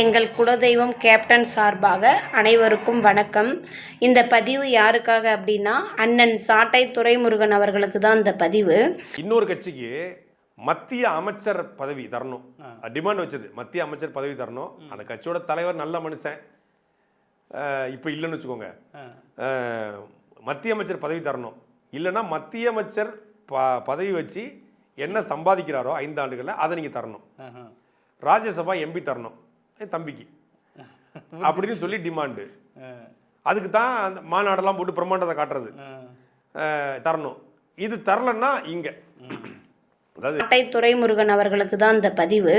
எங்கள் குலதெய்வம் கேப்டன் சார்பாக அனைவருக்கும் வணக்கம். இந்த பதிவு யாருக்காக அப்படின்னா அண்ணன் சாட்டை துரைமுருகன் அவர்களுக்கு தான் இந்த பதிவு. இன்னொரு கட்சிக்கு மத்திய அமைச்சர் பதவி தரணும். டிமாண்ட் வச்சது. மத்திய அமைச்சர் பதவி தரணும். அந்த கட்சியோட தலைவர் நல்ல மனுஷன். இப்ப இல்லைன்னு வச்சுக்கோங்க. மத்திய அமைச்சர் பதவி தரணும். இல்லைன்னா மத்திய அமைச்சர் ப பதவி வச்சு என்ன சம்பாதிக்கிறாரோ ஐந்து ஆண்டுகளில் அதை நீங்கள் தரணும். ராஜ்யசபா எம்பி தரணும். என் தம்பிக்கு. அப்படின்னு சொல்லி டிமாண்டு அதுக்கு தான் அந்த மாநாடெல்லாம் போட்டு பிரம்மாண்டத்தை காட்டுறது. தரணும். இது தரலன்னா இங்கே. அதாவது சாட்டை துரைமுருகன் அவர்களுக்கு தான் இந்த பதிவு.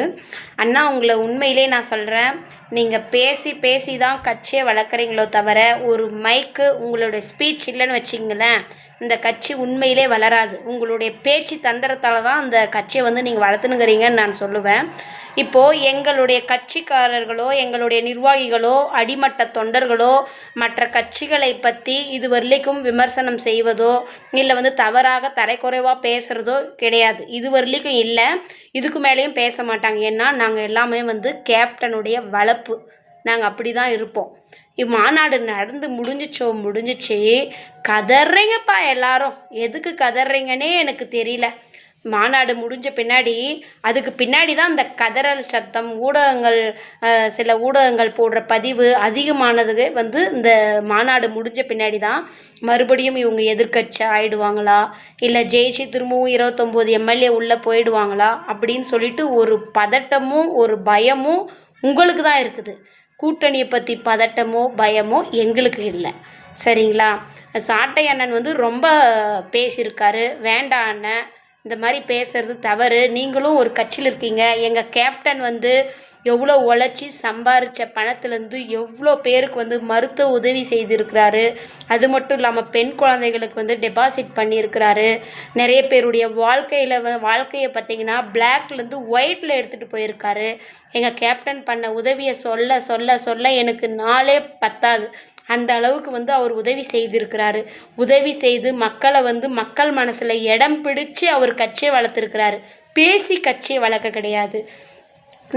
அண்ணா உங்களை உண்மையிலே நான் சொல்கிறேன் நீங்கள் பேசி பேசி தான் கட்சியை வளர்க்குறீங்களோ தவிர ஒரு மைக்கு உங்களுடைய ஸ்பீச் இல்லைன்னு வச்சிங்களேன் இந்த கட்சி உண்மையிலே வளராது. உங்களுடைய பேச்சு தந்திரத்தால் தான் அந்த கட்சியை வந்து நீங்கள் வளர்த்துனுங்கிறீங்கன்னு நான் சொல்லுவேன். இப்போது எங்களுடைய கட்சிக்காரர்களோ எங்களுடைய நிர்வாகிகளோ அடிமட்ட தொண்டர்களோ மற்ற கட்சிகளை பற்றி இது வரலைக்கும் விமர்சனம் செய்வதோ இல்லை வந்து தவறாக தரைக்குறைவாக பேசுகிறதோ கிடையாது. இது வரலைக்கும் இல்லை. இதுக்கு மேலேயும் பேச மாட்டாங்க. ஏன்னா நாங்கள் எல்லாமே வந்து கேப்டனுடைய வளர்ப்பு நாங்கள் அப்படி தான் இருப்போம். இம்மாநாடு நடந்து முடிஞ்சிச்சோ முடிஞ்சிச்சு. கதறீங்கப்பா எல்லாரும். எதுக்கு கதறீங்கன்னே எனக்கு தெரியல. மாநாடு முடிஞ்ச பின்னாடி அதுக்கு பின்னாடி தான் இந்த கதறல் சத்தம் ஊடகங்கள் சில ஊடகங்கள் போடுற பதிவு அதிகமானது வந்து இந்த மாநாடு முடிஞ்ச பின்னாடி தான் மறுபடியும் இவங்க எதிர்க்கட்சி ஆயிடுவாங்களா? இல்லை ஜெயிச்சு திரும்பவும் இருபத்தொம்போது எம்எல்ஏ உள்ளே போயிடுவாங்களா? அப்படின்னு சொல்லிட்டு ஒரு பதட்டமும் ஒரு பயமும் உங்களுக்கு தான் இருக்குது. கூட்டணியை பற்றி பதட்டமோ பயமோ எங்களுக்கு இல்லை. சரிங்களா? சாட்டை அண்ணன் வந்து ரொம்ப பேசியிருக்காரு. வேண்டாம் அண்ணன். இந்த மாதிரி பேசுறது தவறு. நீங்களும் ஒரு கட்சியில் இருக்கீங்க. எங்கள் கேப்டன் வந்து எவ்வளோ உழைச்சி சம்பாரித்த பணத்துலேருந்து எவ்வளோ பேருக்கு வந்து மருத்துவ உதவி செய்திருக்கிறாரு. அது மட்டும் இல்லாமல் பெண் குழந்தைகளுக்கு வந்து டெபாசிட் பண்ணியிருக்கிறாரு. நிறைய பேருடைய வாழ்க்கையில் வாழ்க்கையை பார்த்தீங்கன்னா பிளாக்லேருந்து ஒயிட்டில் எடுத்துகிட்டு போயிருக்காரு. எங்கள் கேப்டன் பண்ண உதவியை சொல்ல சொல்ல சொல்ல எனக்கு நாளே பத்தாது. அந்த அளவுக்கு வந்து அவர் உதவி செய்திருக்கிறாரு. உதவி செய்து மக்களை வந்து மக்கள் மனசில் இடம் பிடிச்சு அவர் கட்சியை வளர்த்துருக்கிறாரு. பேசி கட்சியை வளர்க்க கிடையாது.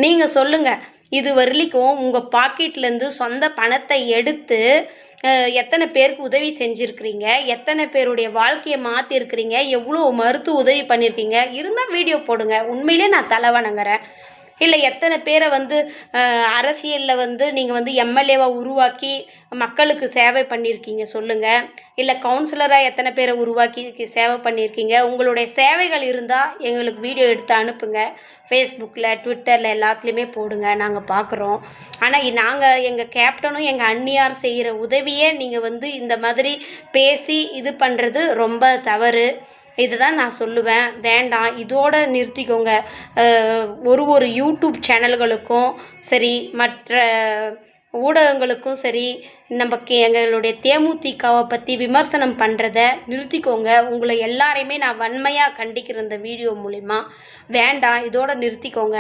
நீங்கள் சொல்லுங்கள் இது வரலிக்கும் உங்கள் பாக்கெட்லேருந்து சொந்த பணத்தை எடுத்து எத்தனை பேருக்கு உதவி செஞ்சுருக்கிறீங்க? எத்தனை பேருடைய வாழ்க்கையை மாற்றிருக்கிறீங்க எவ்வளோ மருத்துவ உதவி பண்ணியிருக்கீங்க இருந்தால் வீடியோ போடுங்க. உண்மையிலே நான் தலை வணங்குறேன். இல்லை எத்தனை பேரை வந்து அரசியலில் வந்து நீங்கள் வந்து எம்எல்ஏவாக உருவாக்கி மக்களுக்கு சேவை பண்ணியிருக்கீங்க சொல்லுங்கள் இல்லை கவுன்சிலராக எத்தனை பேரை உருவாக்கி சேவை பண்ணியிருக்கீங்க. உங்களுடைய சேவைகள் இருந்தால் எங்களுக்கு வீடியோ எடுத்து அனுப்புங்க. ஃபேஸ்புக்கில் ட்விட்டரில் எல்லாத்துலேயுமே போடுங்க. நாங்கள் பார்க்குறோம் ஆனால் நாங்கள் எங்கள் கேப்டனும் எங்கள் அன்னியார் செய்கிற உதவியே நீங்கள் வந்து இந்த மாதிரி பேசி இது பண்ணுறது ரொம்ப தவறு. இதுதான் நான் சொல்லுவேன். வேண்டாம் இதோட நிறுத்திக்கோங்க. ஒரு ஒரு யூடியூப் சேனல்களுக்கும் சரி மற்ற ஊடகங்களுக்கும் சரி நம்ம எங்களுடைய தேமுதிகவை பற்றி விமர்சனம் பண்ணுறத நிறுத்திக்கோங்க. உங்களை எல்லாரையுமே நான் வன்மையாக கண்டிக்கிற இந்த வீடியோ மூலிமா வேண்டாம் இதோட நிறுத்திக்கோங்க.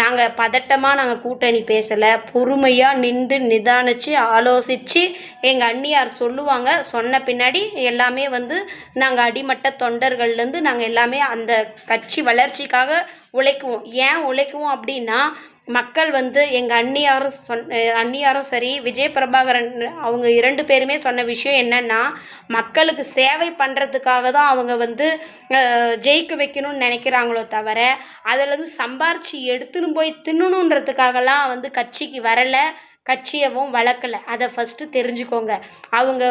நாங்கள் பதட்டமாக நாங்கள் கூட்டணி பேசலை. பொறுமையாக நின்று நிதானித்து ஆலோசித்து எங்கள் அண்ணியார் சொல்லுவாங்க. சொன்ன பின்னாடி எல்லாமே வந்து நாங்கள் அடிமட்ட தொண்டர்கள்லேருந்து நாங்கள் எல்லாமே அந்த கட்சி வளர்ச்சிக்காக உழைக்குவோம். ஏன் உழைக்குவோம் அப்படின்னா மக்கள் வந்து எங்கள் அண்ணியாரும் சொன் அண்ணியாரும் சரி விஜய் பிரபாகரன் அவங்க இரண்டு பேருமே சொன்ன விஷயம் என்னென்னா மக்களுக்கு சேவை பண்ணுறதுக்காக தான் அவங்க வந்து ஜெயிக்க வைக்கணும்னு நினைக்கிறாங்களோ தவிர அதில் இருந்து சம்பாரிச்சு எடுத்துன்னு போய் தின்னணுன்றதுக்காகலாம் வந்து கட்சிக்கு வரலை. கட்சியவும் வளர்க்கலை. அதை ஃபஸ்ட்டு தெரிஞ்சுக்கோங்க. அவங்க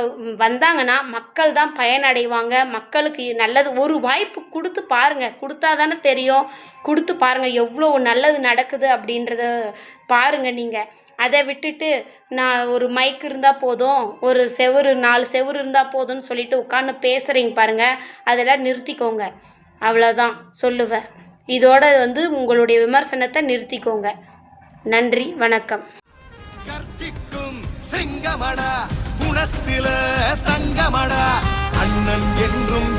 வந்தாங்கன்னா மக்கள் தான் பயனடைவாங்க. மக்களுக்கு நல்லது ஒரு வாய்ப்பு கொடுத்து பாருங்க. கொடுத்தா தானே தெரியும். கொடுத்து பாருங்கள் எவ்வளோ நல்லது நடக்குது அப்படின்றத பாருங்கள் நீங்கள் அதை விட்டுட்டு நான் ஒரு மைக் இருந்தால் போதும். ஒரு செவுரு நாலு செவுரு இருந்தால் போதும்னு சொல்லிட்டு உட்காந்து பேசுகிறீங்க பாருங்கள் அதெல்லாம் நிறுத்திக்கோங்க. அவ்வளோதான் சொல்லுவேன். இதோட வந்து உங்களுடைய விமர்சனத்தை நிறுத்திக்கோங்க. நன்றி. வணக்கம். சிங்கமடா குணத்தில தங்கமடா அண்ணன் என்றும்